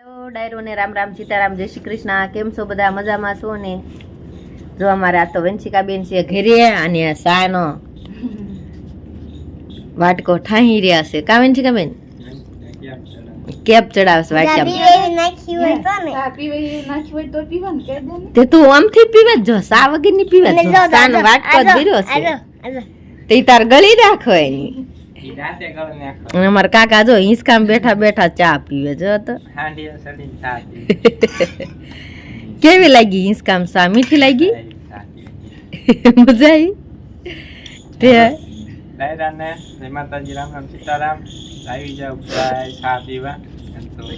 Hello ડાયરો ને રામ રામ સીતારામ જય શ્રી કૃષ્ણ. કેમ છો બધા? મજામાં છો ને? જો અમારે આ તો વંશિકા બેન છે ઘેરે અને સાનો વાટકો ઠાહી રહ્યા છે. કા વંશિકા બેન કેપ ચડાવશે વાટકામાં ચા પીવે નાખી હોય તો પીવા ને કહી દે ને. તે તું આમથી પીવે જ જો સા વગરની પીવે સાનો વાટકો જ છે. તે તાર ગળી રાખો એની. અમારા કાકા જો હિંસકામ બેઠા બેઠા ચા પીવે જો તો. કેવી લાગી હિંચકામ સા મીઠી લાગી? મજા આવી?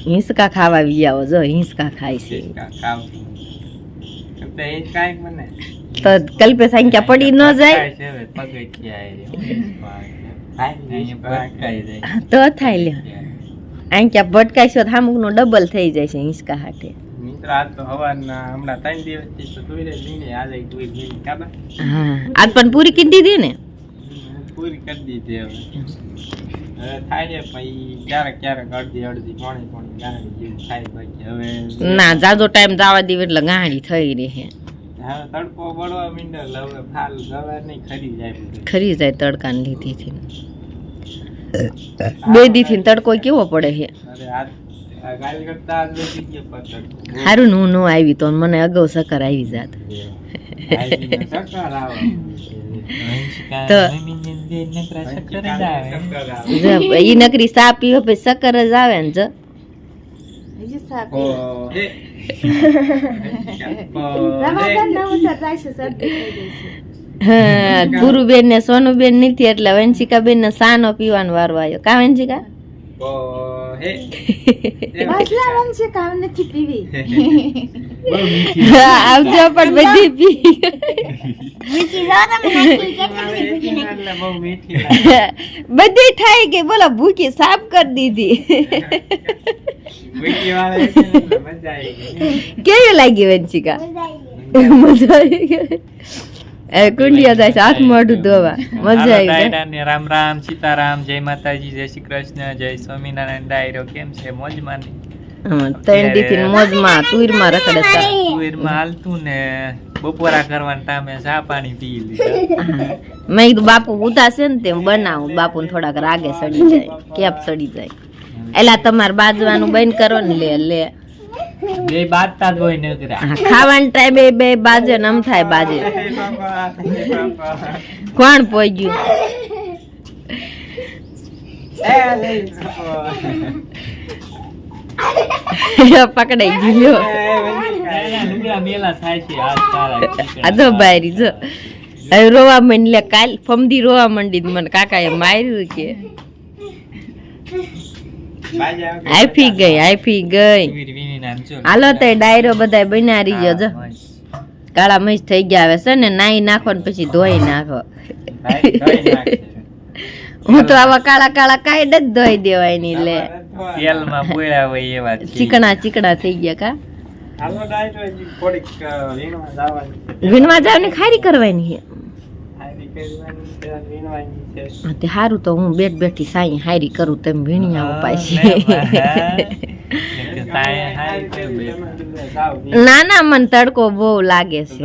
હિંચકા ખાવા આવી આવો જો હિંસકા ખાય છે. તો કલ્પે સંખ્યા પડી ન જાય? તો થાય લે ક્યાં ભટકાઈશો તો અમુકનું ડબલ થઈ જાય છે હિંચકા હાટે. આજ પણ પૂરી કીધી હતી ને? પૂરી કરી દીધી હવે. હવે થાય પછી ક્યારેક ક્યારેક અડધી અડધી પોણી પોણી ગાંડી થાય બાકી હવે ના જાજો ટાઈમ જવા દીવ એટલે ગાંડી થઈ રહી. હવે તડકો બળવા મીંડો હવે ફાલ ગવાર નહીં ખરી જાય ખરી જાય તડકા લીધી થી બે દી થી તડકો કેવો પડે છે? સારું હું નો આવી તો મને અગાઉ સકર આવી જાત. તો ચક્કર આવે. જો ઈ નકરી સા પીવે પછી સકર જ આવે ને જો. રમાદાન. ન છે, ગુરુબેન ને સોનુબેન નથી એટલે વંશિકા બેન ને સાનો પીવાનો વારો આવ્યો. કા વંશિકા? ઓ, હે. બાટલા વંશે કામ નથી પીવી. બહુ મીઠી. આવજો પણ બધી પી. આવે એટલે બહુ મીઠી લાગે. બધી થાય કે બોલો ભૂખી સાફ કરી દીધી. કેવી લાગી વંશિકા? મજા આવી ગઈ. હવે કુંડિયા જાય છે હાથ મોઢું ધોવા. મજા આવી રામ રામ સીતારામ જય માતાજી જય શ્રી કૃષ્ણ જય સ્વામિનારાયણ ડાયરો કેમ છે? મોજમાં? ત્રણ દી થી મોજમાં તુરમાં રખડે છે. તુરમાં હાલતું ને બપોરા કરવાના તામે ચા પાણી પી લીધા. મેં કીધું બાપુ ઉતાશે ને તેમ બનાવું. બાપુ થોડાક રાગે સડી જાય કેપ સડી જાય. એલા તમારે બાજવાનું બંધ કરો ને લે લે. બે બાજતા જ હોય ન કરે. હા, ખાવાનું ટાઈમે બે બાજે ને આમ થાય બાજે. કોણ પોઈ ગયું એ લઈ પકડાઈ ગયો મેલા થાય છે આ તો બારી જો. રોવા માંડી લે કાલ ફમદી રોવા માંડી મને કાકા એ માર્યું કે. બાજા આઈફી ગઈ આઈફી ગઈ. હાલો તો ડાયરો બધા બનારી ગયો જો. કાળા મસ્ત થઈ ગયા હવે છે ને નાઈ નાખો ને પછી ધોઈ નાખો. હું તો આવા કાળા કાળા કાંઈ જ ધોઈ દેવાયની લે તેલમાં બોળ્યા હોય એવા ચીકણા ચીકણા થઈ ગયા કા? વીણવા જાવ ને ખારી કરવાની છે? હારી કરવાની છે, વીણવાની છે. હા, તે હારું તો હું બેઠ બેઠી સાઈ હારી કરું તેમ ભીણી આવું હા, ના ના મને તડકો બહુ લાગે છે.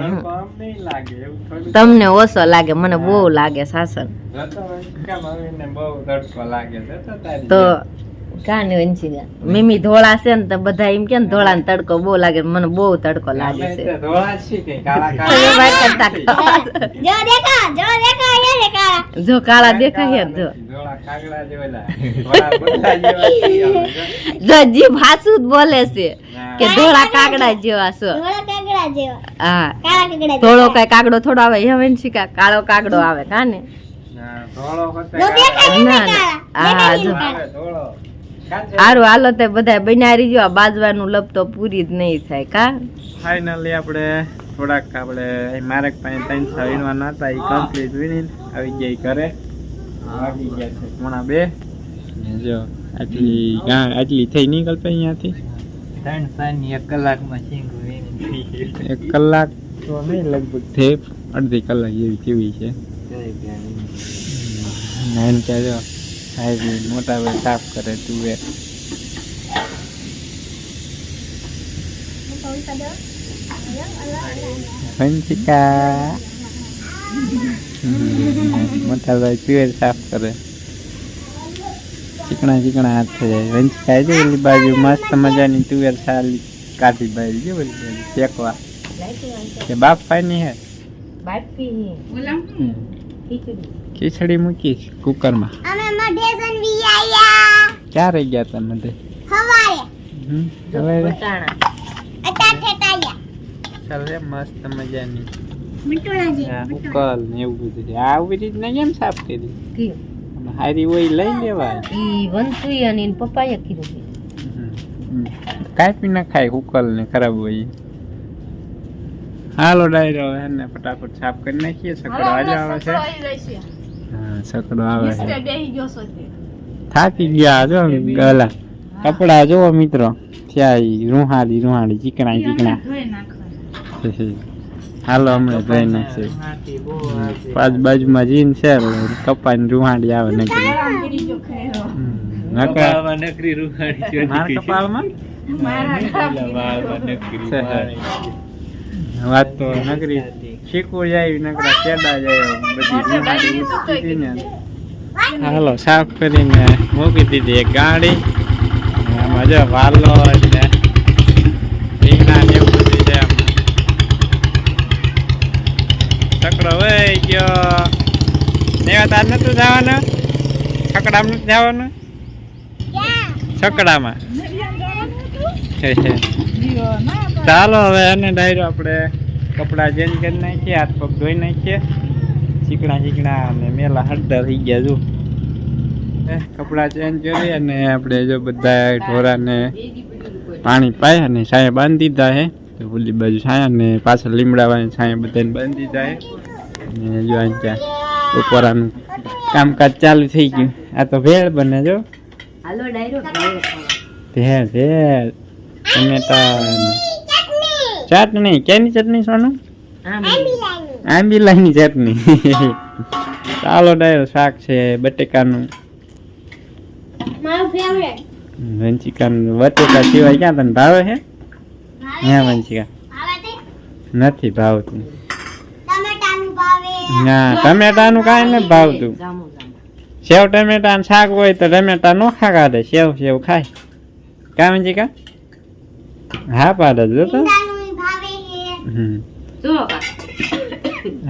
તમને ઓછો લાગે મને બહુ લાગે તારી તો. કાને વંચી ગયા મીમી ધોળા છે ને તો બધા એમ કે ને ધોળા ને તડકો બહુ લાગે મને બહુ તડકો લાગે છે. જ કાળા હવે કાળા વાત કરતા જો કાળા. દેખાય જો જો. જો. જીભ હાસુ જ બોલે છે કે ધોળા કાગડા જેવા છો. હા. ધોળો કઈ કાગડો થોડો આવે હવે શીખા કાળો કાગડો આવે કાને? ના, ધોળો ના ના હા જો. હારું હાલો તે બધા બનારી જો બાજવાનું લપ તો પૂરી જ નહીં થાય કા? ફાઇનલી આપણે થોડાક આપણે મારે પાસે ત્રણ છ વીણવાના હતા એ કમ્પ્લીટ વીણીને આવી ગયા ઘરે. આવી ગયા છે. પોણા બે. જો આટલી ગા આટલી થઈ નીકળતા અહીંયાથી ત્રણ સાની એક કલાકમાં સિંગ વીણી એક કલાક તો નહીં લગભગ. થઈ અડધી કલાક જેવી જેવી છે. નાઈન કે હાઈવી મોટા ભાઈ સાફ કરે તુવેર વંશિકા મોટા ભાઈ તુવેર સાફ કરે. ચીકણા ચીકણા હાથ. થઈ જાય વંશિકા જો ઓલી બાજુ મસ્ત મજાની તુવેર સારી કાઢી બારી જો બોલી બાજુ શેકવા. કે બાપ પાની હે. ખીચડી મૂકીશ મૂકી કુકરમાં. અમે મઢેસન વી આયા ક્યાં ગયા તમે બધે હવારે. હવે વટાણા અટા ઠેટાયા ચાલે મસ્ત મજાની. મિટુણાજી ઉકલ ને એવું બધું આ આવી રીતના કેમ સાફ કરી? હારી હોય લઈ લેવા ઈ વંસુઈ અને પપ્પાએ કીધું કાપી ના ખાય ઉકલ ને ખરાબ હોય હાલો ડાયરો એને ફટાફટ સાફ કરી નાખીએ. સકડો આજે આવે છે. સકડો આવે છે. થાકી ગયા જો ગલા. કપડા જો મિત્રો. ત્યાં રૂહાડી રૂહાડી ચીકણા ચીકણા હાલો હમણાં ધોઈ નાખશે પાંચ બાજુમાં જીન છે કપાની રૂહાડી આવે નકરી. વાત તો નકરી. શીખવું જાય નકરા કેડા જાય બધી હતી ને. હાલો સાફ કરીને મૂકી દીધી એક ગાડી. આમાં જો વાલો એટલે રીંગણા ને એવું બધું છે. છકડો વહી ગયો. નેવા તાર નતું જવાનું? છકડામાં નથી જવાનું? છકડામાં. ચાલો હવે એને ડાયરો આપણે કપડાં ચેન્જ કરી નાખીએ હાથ પગ ધોઈ નાખીએ. ચીકણા ચીકણા અને મેલા હળદર થઈ ગયા જો. કપડાં ચેન્જ કરી અને આપણે જો બધા ઢોરાને પાણી પાય અને સાંય બાંધી દીધા હે. તો ઓલી બાજુ છાંયા ને પાછળ લીમડાવાની છાંયા બધાને બાંધી દીધા હે. અને જો અહીં ત્યાં ઉપરાનું કામકાજ ચાલુ થઈ ગયું. આ તો ભેળ બને જો. ભેળ ભેળ. ટમેટા ચટણી કેની ચટણી સોનું? આંબી આંબીલાની ચટણી. ચાલો ડાયર શાક છે બટેકાનું. મારું ફેવરેટ વંચિકાનું બટેકા સિવાય ક્યાં તને ભાવે છે? હા વંચિકા નથી ભાવતું. ના ટમેટાનું કાંઈ નથી ભાવતું. સેવ ટમેટાનું શાક હોય તો ટમેટા નો ખા કાઢે સેવ સેવ ખાય. કા વંચિકા હા પાડે જો તો ભીંડાનું ભાવે છે હમ. જો કા.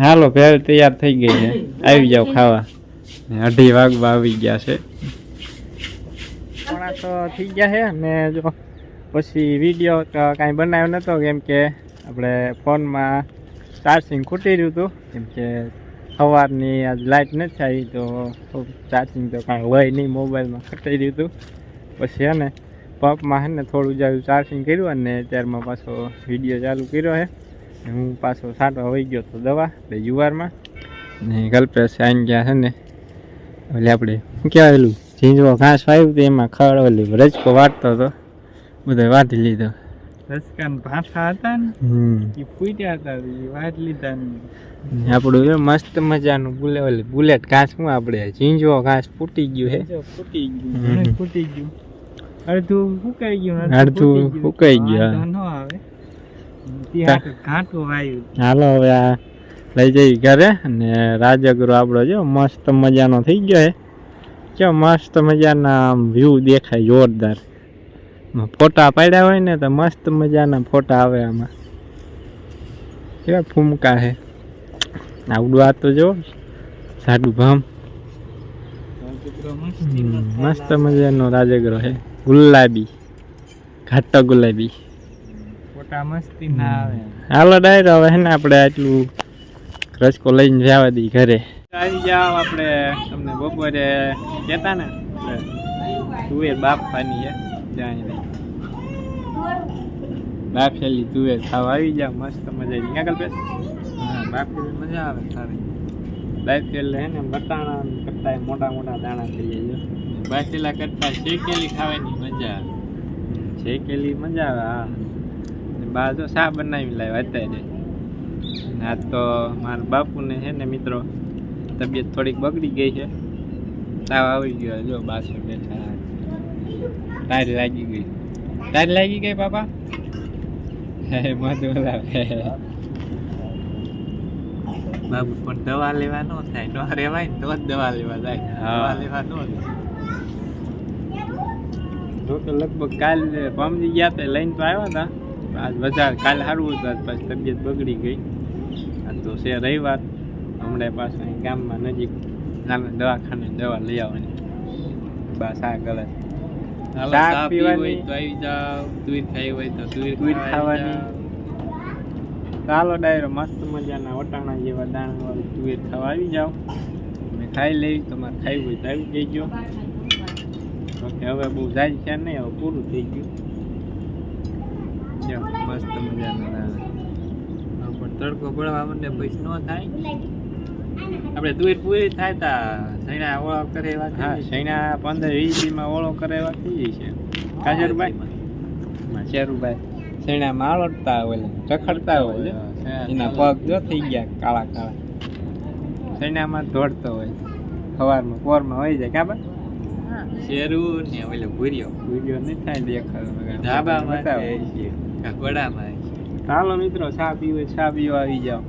હાલો ભેળ તૈયાર થઈ ગઈ છે. આવી જાવ ખાવા. અઢી વાગવા આવી ગયા છે. પોણા તો થઈ ગયા છે ને જો પછી વીડિયો તો કાંઈ બનાવ્યો નહોતો કેમ કે આપણે ફોનમાં ચાર્જિંગ ખૂટી રહ્યું હતું. કેમ કે સવારની આજ લાઇટ નથી આવી તો ચાર્જિંગ તો કાંઈ હોય નહીં મોબાઈલમાં ખટાઈ રહ્યું હતું. પછી હે ને પંપમાં હે ને થોડું જાજુ ચાર્જિંગ કર્યું અને ત્યારમાં પાછો વીડિયો ચાલુ કર્યો છે હું પાછો સાટવા વહી ગયો તો દવા એટલે જુવારમાં. ને કલ્પેશ આવીને ગયા છે ને એટલે આપણે શું કહેવાયેલું ઝીંઝવો ઘાસ વાવ્યું હતું એમાં ખડ ઓલી રજકો વાટતો હતો બધો વાટી લીધો. રજકાન ભાઠા હતા ને એ ફૂટ્યા હતા એ વાટ લીધા ને. આપણું જો મસ્ત મજાનું બુલે ઓલી બુલેટ ઘાસ શું આપણે ઝીંઝવો ઘાસ ફૂટી ગયું હે. ફૂટી ગયું ફૂટી ગયું. અડધું સુકાઈ ગયું અડધું સુકાઈ ગયું. ન આવે. હાલો હવે આ લઈ જઈ ઘરે અને રાજગરો આપણો જો મસ્ત મજાનો થઈ ગયો હે. જો મસ્ત મજાના વ્યૂ દેખાય જોરદાર. ફોટા પાડ્યા હોય ને તો મસ્ત મજાના ફોટા આવે આમાં. કેવા ફૂમકા હે. આવડું આ તો જો સાડું ભામ. મસ્ત મજાનો રાજગરો હે. ગુલાબી ઘાટો ગુલાબી. ફોટા મસ્તી ના આવે. હાલો ડાયરો હવે હે ને આપણે આટલું રસકો લઈને જવા દઈ ઘરે. આવી જાવ આપણે તમને બપોરે કહેતા ને તુવેર બાફવાની છે જાણી બાફેલી તુવેર ખાવા આવી જાવ મસ્ત મજા આવી. ક્યાં કલ્પેશ હા બાફેલી મજા આવે સારી બાફેલે હે ને બટાણા કરતા મોટા મોટા દાણા થઈ જાય જો બાફેલા કરતા શેકેલી ખાવાની મજા આવે. શેકેલી મજા આવે હા. બા જો શા બનાવી લાવ્યા અત્યારે? આ તો મારા બાપુને છે ને મિત્રો તબિયત થોડીક બગડી ગઈ છે. તાવ આવી ગયો જો બાસો બેઠા. તારી લાગી ગઈ. તારી લાગી ગઈ પાપા? હે મધુ લાવે બાબુ પણ દવા લેવા ન થાય. ન રેવાય ને તો જ દવા લેવા જાય. દવા લેવા ન જો કે લગભગ કાલ પમજી ગયા તે લઈને તો આવ્યા હતા. આજ વધારે કાલ સારું હતું આજ પાછી તબિયત બગડી ગઈ. આજ તો છે રવિવાર હમણાં પાછા અહીં ગામમાં નજીક નાના દવાખાને દવા લઈ આવવાની. બસ આ ગલત પીવાની. તો આવી જાવ તુર ખાવી હોય તો ખાવા ખાવાની. ચાલો ડાયરો મસ્ત મજાના વટાણા જેવા દાણા વાળું તુવેર ખાવા આવી જાઓ. મેં ખાઈ લેવી તમારે ખાઈ હોય તો આવી જઈજો ઓકે હવે બહુ જાય છે નહીં હવે પૂરું થઈ ગયું. જો મસ્ત મજાના પણ તડકો પડવા માંડે પછી ન થાય. આપણે દૂર પૂરી થાય તા સૈણા ઓળો કરે એવા હા સૈણા પંદર વીસ દીમાં ઓળો કરે એવા થઈ જશે કાજરભાઈ? શેરુભાઈ શૈણામાં આળોટતા હોય ચખડતા હોય એના પગ જો થઈ ગયા કાળા કાળા. શૈણામાં દોડતો હોય. સવારમાં પોરમાં હોય જાય કાબા શેરુ ને ઓલો ભૂર્યો. ભૂર્યો નહીં થાય દેખાડો ધાબામાં બતાવો. ઘોડામાં ચાલો મિત્રો ચા પીવે ચા પીવા આવી જાઓ.